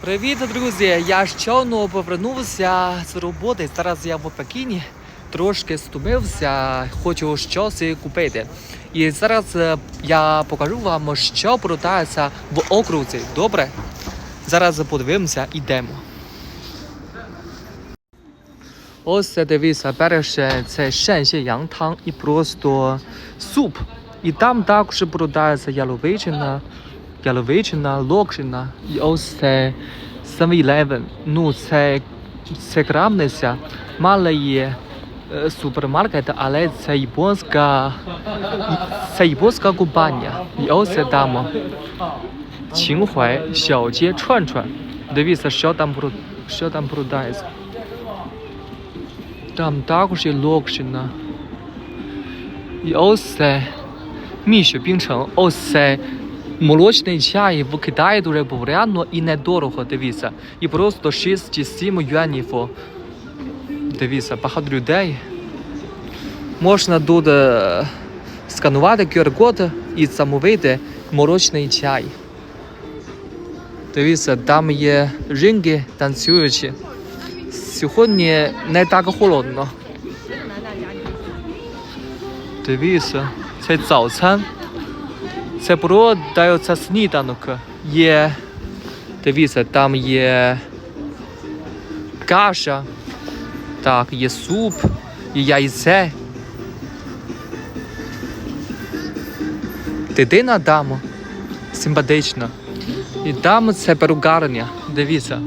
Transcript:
Привіт, друзі! Я щойно повернувся з роботи. Зараз я в Пекіні. Трошки стомився, хочу щось купити. І зараз е, я покажу вам, що продається в окрузі. Добре? Зараз подивимося, йдемо. Ось дивіться, перше це шенші янтang і просто суп. І там також продається яловичина, яловичина, локшина. І ось це 7-Eleven. Ну, це, це крамниця, малий супермаркет, але це японська, це японська компанія. І ось це там Чинхуай, Xiaojie, Chuan Дивіться, що там, що там продається. Там також є локшина. І ось це Мішо Пінчен, ось це молочний чай в Китаї дуже популярно і недорого, дивіться. І просто 6 чи 7 юанів. Дивіться, багато людей. Можна тут е, сканувати QR-код і замовити молочний чай. Дивіться, там є ринги танцюючі. Сьогодні не так холодно. Дивіться, це завцан. Це продається сніданок. Є. Дивіться, там є каша. Так, є суп, є яйце. Дитина там симпатична. І там це перугарня. Дивіться.